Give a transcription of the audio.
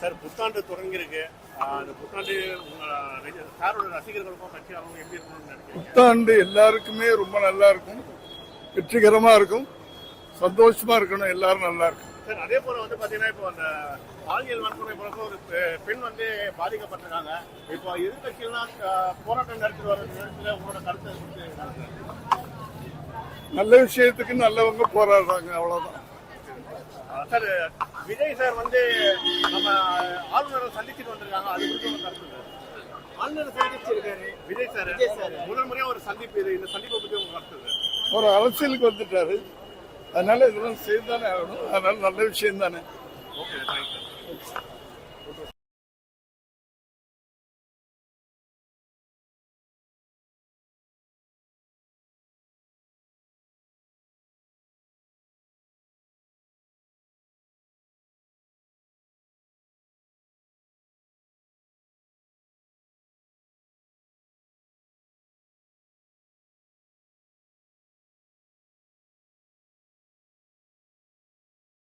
Sir புத்தாண்டு தொடங்கியிருக்கு. அந்த புத்தாண்டு சாரோட ரசிகர்களுக்கும் கட்சியாளர்களும் எப்படி இருக்கணும்னு புத்தாண்டு எல்லாருக்குமே ரொம்ப நல்லா இருக்கும். வெற்றிகரமா இருக்கும். சந்தோஷமா இருக்கணும். எல்லாரும் நல்லா இருக்கும். சார் அதே போல வந்து பாத்தீங்கன்னா இப்போ அந்த பாலியல் வன்முறை போலப்போ ஒரு பெண் வந்து பாதிக்கப்பட்டிருக்காங்க. இப்போ எதிர்கட்சியெல்லாம் ஆஹ், போராட்டம் நடத்தி வர நேரத்தில் உங்களோட கருத்தை நல்ல விஷயத்துக்கு நல்லவங்க போராடுறாங்க. அவ்வளவுதான். சார் விஜய் சார் வந்து ஆளுநரை சந்திச்சுட்டு வந்திருக்காங்க. அது குறித்து கருத்து ஆளுநர் சந்திச்சிருக்காரு விஜய் சார். விஜய் சார். முதல் முறையா ஒரு சந்திப்பு இது. இந்த சந்திப்பை பத்தி உங்க கருத்து ஒரு அரசியலுக்கு வந்துட்டாரு. அதனால இதெல்லாம் செய்துதானே ஆகணும். அதனால நல்ல விஷயம் தானே ஓகே தேங்க்யூ